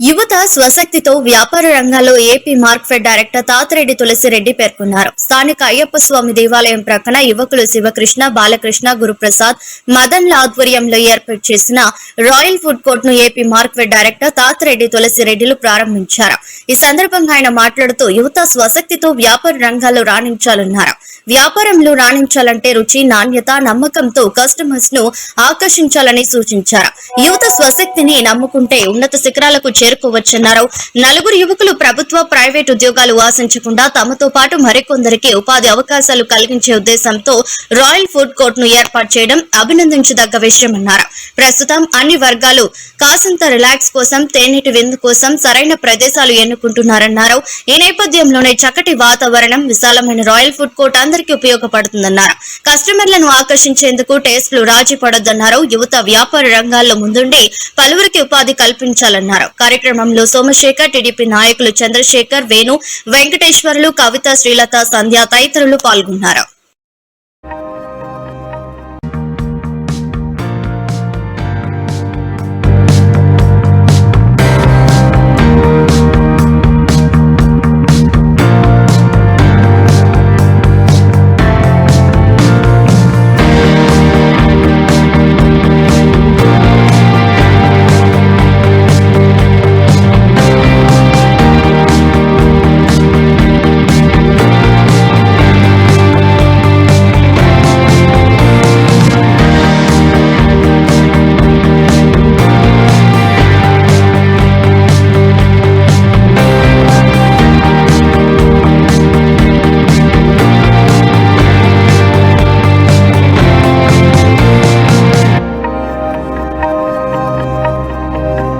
యువత స్వశక్తితో వ్యాపార రంగాల్లో AP Markfed director Tatireddy Tulasireddy పేర్కొన్నారు. స్థానిక అయ్యప్ప స్వామి దేవాలయం ప్రక్కన యువకులు శివకృష్ణ బాలకృష్ణ గురుప్రసాద్ మదన్ల ఆధ్వర్యంలో ఏర్పాటు చేసిన రాయల్ ఫుడ్ కోర్ట్ను ఏపీ మార్క్ఫెడ్ డైరెక్టర్ తాతిరెడ్డి తులసిరెడ్డిలు ప్రారంభించారు. ఈ సందర్భంగా ఆయన మాట్లాడుతూ యువత స్వశక్తితో వ్యాపార రంగాల్లో రాణించాలన్నారు. వ్యాపారంలో రాణించాలంటే రుచి నాణ్యత నమ్మకంతో కస్టమర్స్ను ఆకర్షించాలని సూచించారు. యువత స్వశక్తిని నమ్ముకుంటే ఉన్నత శిఖరాలకు చేరుకోవచ్చన్నారు నలుగురు యువకులు ప్రభుత్వ ప్రైవేట్ ఉద్యోగాలు ఆశించకుండా తమతో పాటు మరికొందరికి ఉపాధి అవకాశాలు కలిగించే ఉద్దేశంతో రాయల్ ఫుడ్ కోర్ట్ను ఏర్పాటు చేయడం అభినందించదగ్గ విషయమన్నారు. ప్రస్తుతం అన్ని వర్గాలు కాసంత రిలాక్స్ కోసం తేనెటి విందు కోసం సరైన ప్రదేశాలు ఎన్నుకుంటున్నారన్నారు. ఈ నేపథ్యంలోనే చక్కటి వాతావరణం విశాలమైన రాయల్ ఫుడ్ కోర్ట్ అందరికీ ఉపయోగపడుతుందన్నారు. కస్టమర్లను ఆకర్షించేందుకు టేస్ట్లు రాజీ పడొద్దన్నారు యువత వ్యాపార రంగాల్లో ముందుండి పలువురికి ఉపాధి కల్పించాలన్నారు. కార్యక్రమంలో సోమశేఖర్ టీడీపీ నాయకులు చంద్రశేఖర్ వేణు వెంకటేశ్వర్లు కవిత శ్రీలత సంధ్య తదితరులు పాల్గొన్నారు.